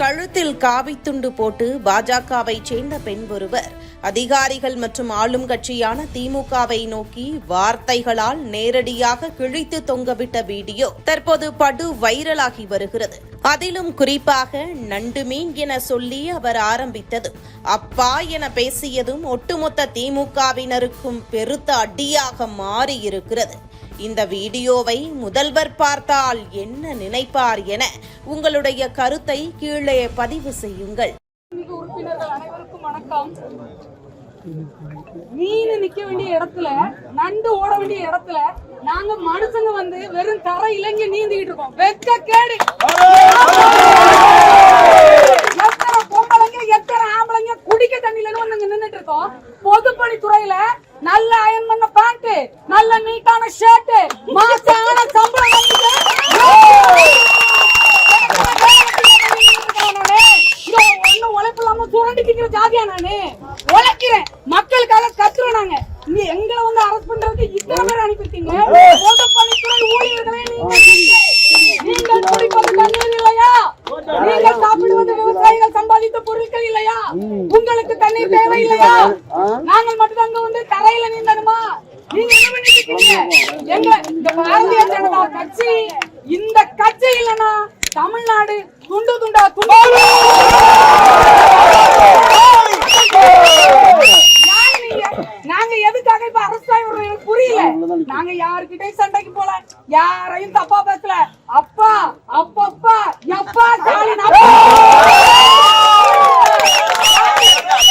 கழுத்தில் காவித்துண்டு போட்டு பாஜகவை சேர்ந்த பெண் ஒருவர். அதிகாரிகள் மற்றும் ஆளும் கட்சியான திமுகவை நோக்கி வார்த்தைகளால் நேரடியாக கிழித்து தொங்கவிட்ட வீடியோ தற்போது படு வைரலாகி வருகிறது. அதிலும் குறிப்பாக நண்டு மீன் என சொல்லி அவர் ஆரம்பித்ததும் அப்பா என பேசியதும் ஒட்டுமொத்த திமுகவினருக்கும் பெருத்த அடியாக மாறியிருக்கிறது. இந்த வீடியோவை முதல்வர் பார்த்தால் என்ன நினைப்பார் என உங்களுடைய கருத்தை கீழே பதிவு செய்யுங்கள். உறுப்பினர்கள் அனைவருக்கும் வணக்கம். மீன் நிக்க வேண்டிய இடத்துல நண்டு ஓட வேண்டிய இடத்துல நாங்க மனுஷங்க வந்து வெறும் தர இலங்கை நீந்திக்கிட்டு இருக்கோம். வெக்க கேடு. நீட்டான ஷர்ட் மாசான சம்பளம் உழைப்பு இல்லாம சுரண்டி திங்கிற ஜாதியா நானு உழைக்கிறேன் மக்களுக்காக கத்துறோம் நாங்க நீ எங்களை வந்து அரஸ்ட் பண்றதுக்கு இத்தனை பேர் அனுப்பிருக்கீங்க பொது பணித்துறை ஊழியர்களே நீங்க நீங்கள் குடிப்பது தண்ணீர் இல்லையா நீங்கள் சாப்பிடுவது விவசாயிகள் சம்பாதித்த பொருட்கள் இல்லையா உங்களுக்கு தண்ணீர் தேவை இல்லையா நாங்கள் மட்டும் அங்க வந்து தரையில நீந்தணுமா நீங்க என்ன பண்ணிட்டு இருக்கீங்க எங்க இந்த பாரதிய ஜனதா கட்சி இந்த கட்சி இல்லனா தமிழ்நாடு துண்டு துண்டா துண்டு. யாரு நீங்க? நாங்க எதுக்காக இப்ப அரசு புரியல. நாங்க யாருக்கிட்டே சண்டைக்கு போல யாரையும் தப்பா பேசல. அப்பா அப்பப்பா எப்பா ஸ்டாலின் அப்பா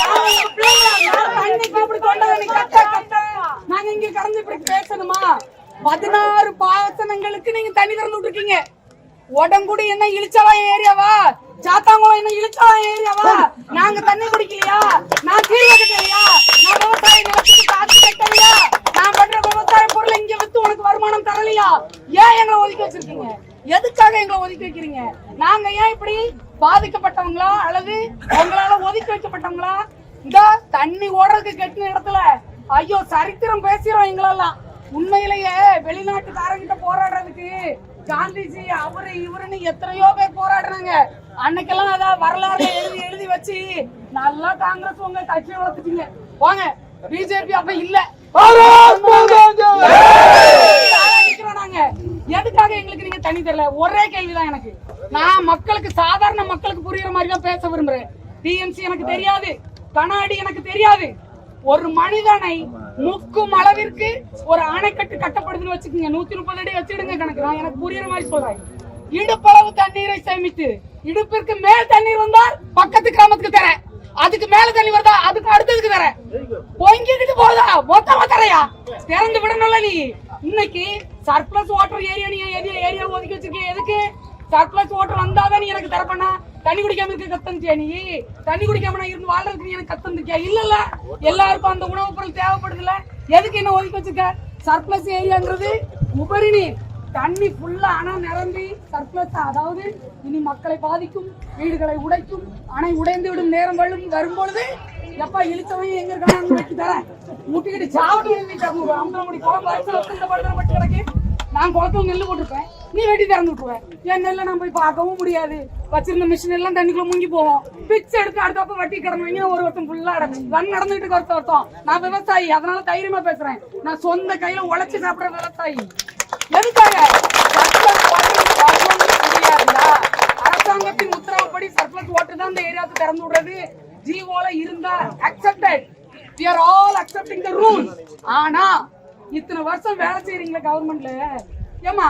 நாங்க எங்க பிள்ளைங்கள யார் தண்ணிக்கு இப்படி தொண்டை தண்ணி கத்த கத்த நாங்க இங்க கடந்து இப்படி பேசணுமா பதினாறு பாசனங்களுக்கு நீங்க தண்ணி திறந்து விட்டுருக்கீங்க உடம்புடி என்ன இழிச்சவன் ஏரியாவா சாத்தாங்குளம் என்ன இழிச்சவன் ஏரியாவா நாங்க தண்ணி குடிக்கலையா? நான் கீழே கட்டலையா நான் விவசாய நிலத்துக்கு காசு கட்டலையா? நான் பண்ற விவசாய பொருளை இங்க வித்து உனக்கு வருமானம் தரலையா? ஏன் எங்களை ஒதுக்கி வச்சிருக்கீங்க? எதுக்காக எங்களை ஒதுக்கி வைக்கிறீங்க? நாங்க ஏன் இப்படி பாதிக்கப்பட்டவங்களா? அல்லது உங்களால ஒதுக்கி வைக்கப்பட்டவங்களா? இந்த தண்ணி ஓடுறதுக்கு கெட்டின இடத்துல. ஐயோ சரித்திரம் பேசுறோம் எங்களெல்லாம் உண்மையிலேயே வெளிநாட்டுக்காரங்கிட்ட போராடுறதுக்கு காந்திஜி அவரு இவருன்னு எத்தனையோ பேர் போராடுறாங்க. அன்னைக்கெல்லாம் அதான் வரலாறு எழுதி எழுதி வச்சு நல்லா காங்கிரஸ் உங்க கட்சியை வளர்த்துட்டீங்க. போங்க பிஜேபி அப்ப இல்ல. எதுக்காக எங்களுக்கு நீங்க தண்ணி தெரியல? ஒரே கேள்விதான் எனக்கு. நான் மக்களுக்கு சாதாரண மக்களுக்கு புரியுற மாதிரி தான் பேச விரும்புறேன். டிஎம்சி எனக்கு தெரியாது. கண்ணாடி எனக்கு தெரியாது. ஒரு மனிதனை முக்கும் அளவிற்கு ஒரு அணைக்கட்டு கட்டப்படுதுன்னு வச்சுக்கோங்க. நூத்தி முப்பது அடி வச்சிடுங்க கணக்கு. நான் எனக்கு புரியுற மாதிரி சொல்றேன். இடுப்பளவு தண்ணீரை சேமித்து இடுப்பிற்கு மேல் தண்ணீர் வந்தால் பக்கத்து கிராமத்துக்கு தரேன். அதுக்கு மேல தண்ணி வருதா? அதுக்கு அடுத்ததுக்கு தரேன். பொங்கிக்கிட்டு போதா மொத்தமா தரையா திறந்து விடணும்ல நீ. இன்னைக்கு சர்ப்ளஸ் வாட்டர் ஏரியா நீ ஏரியா ஏரியா ஒதுக்கி வச்சிருக்கீங்க எதுக்கு? சர்ப்ளஸ் வாட்டர் வந்தாதான் நீ எனக்கு தரப்பண்ணா. தண்ணி குடிக்காம இருக்க கத்தந்துச்சியா நீ? தண்ணி குடிக்காம நான் இருந்து வாழ்றதுக்கு நீ எனக்கு கத்தந்துச்சியா இல்ல இல்ல எல்லாருக்கும் அந்த உணவுப் பொருள் தேவைப்படுதுல எதுக்கு என்ன ஒதுக்கி வச்சிருக்க? சர்ப்ளஸ் ஏரியாங்கிறது உபரி நீர் தண்ணி ஃபுல்லா அணை நிரம்பி சர்ப்ளஸ் அதாவது இனி மக்களை பாதிக்கும் வீடுகளை உடைக்கும் அணை உடைந்து விடும் நேரம் வரும் வரும்பொழுது எப்பா இழுத்தவன் எங்க இருக்கானு வெட்டி தரேன். முட்டிக்கிட்டு சாவடி அம்பலமுடி குளம் பட்டு கிடக்கு. நான் குளத்துல நெல் போட்டிருப்பேன். நீ வெட்டி திறந்து விட்டுருவேன் என் நெல்லை நான் போய் பார்க்கவும் முடியாது. வச்சிருந்த மிஷின் எல்லாம் தண்ணிக்குள்ள முங்கி போவோம் பிச்சை எடுத்து அடுத்தப்ப வட்டி கிடந்தவங்க ஒரு வருத்தம் ஃபுல்லா அடைச்சு ரன் நடந்துட்டு ஒருத்த வருஷம். நான் விவசாயி. அதனால தைரியமா பேசுறேன். நான் சொந்த கையில உழைச்சு சாப்பிடுற விவசாயி. எதுக்காக? அரசாங்கத்தின் உத்தரவுப்படி சர்ப்ளஸ் ஓட்டு தான் இந்த ஏரியாவுக்கு திறந்து விடுறது. ஜிஓல இருந்தா accepted we are all accepting the rules. ஆனா இத்தனை வருஷம் வேலை செய்யறீங்களா கவர்மெண்ட்ல ஏமா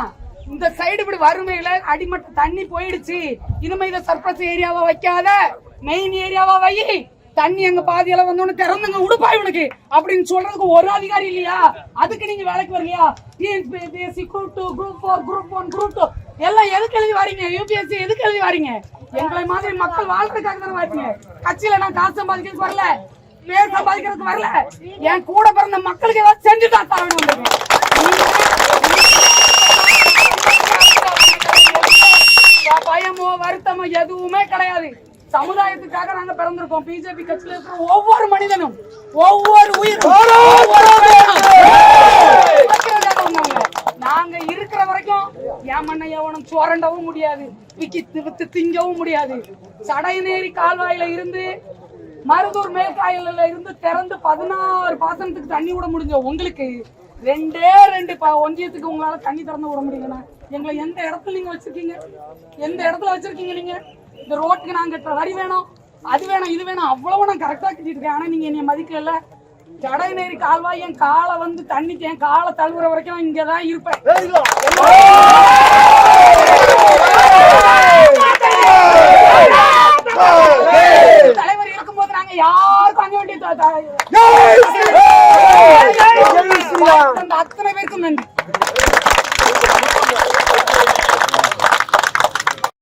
இந்த சைடு இப்படி வறுமையில அடிமட்ட தண்ணி போயிடுச்சு. இனிமே இதை சர்பஸ் ஏரியாவா வைக்காத. மெயின் ஏரியாவா வை தண்ணி எங்க பாதியில வந்தோன்னு திறந்துங்க உடுப்பாய் உனக்கு. அப்படின்னு சொல்றதுக்கு ஒரு அதிகாரி இல்லையா? அதுக்கு நீங்க வேலைக்கு வரலையா? TNPSC group two group four group one group two எல்லாம் எதுக்கு எழுதி வரீங்க? யூபிஎஸ்சி எதுக்கு எழுதி வரீங்க? எங்களை மாதிரி மக்கள் வாழ்றதுக்காக தானே வரீங்க? கட்சியில நான் காசு சம்பாதிக்கிறதுக்கு வரல. பேர் சம்பாதிக்கிறதுக்கு வரல. என் கூட பிறந்த மக்களுக்கு ஏதாவது செஞ்சு தான் தரணும் உங்களுக்கு. நீங்க பயமோ வருத்தமோ எதுவுமே கிடையாது சமுதாயத்துக்காக நாங்க பிறந்திருக்கோம். பிஜேபி கட்சியில இருக்கிற ஒவ்வொரு மனிதனும் ஒவ்வொரு உயிர் நாங்க இருக்கிற வரைக்கும் என் மண்ணை எவனும் சுரண்டவும் முடியாது. விக்கி வித்து திங்கவும் முடியாது. சடையநேரி கால்வாயில இருந்து மருதூர் மேற்காயில இருந்து திறந்து பதினாறு பாசனத்துக்கு தண்ணி விட முடிஞ்ச உங்களுக்கு ரெண்டே ரெண்டு ப- ஒன்றியத்துக்கு உங்களால தண்ணி திறந்து விட முடியலண்ணா எங்களை எந்த இடத்துல நீங்க வச்சிருக்கீங்க? எந்த இடத்துல வச்சிருக்கீங்க நீங்க? இந்த ரோட்டுக்கு நாங்க கட்டுற வரி வேணும் அது வேணும் இது வேணும் அவ்வளவு நான் கரெக்டா கட்டிட்டு இருக்கேன் ஆனா நீங்க என்னைய மதிக்கல ஜடைநேரி கால்வாய் என் காலை வந்து தண்ணிக்கு என் காலை தழுவுற வரைக்கும் நான் இங்கதான் இருப்பேன் தலைவர் இருக்கும்போது நாங்க யாருக்கும் அங்க வேண்டிய அத்தனை பேருக்கும் நன்றி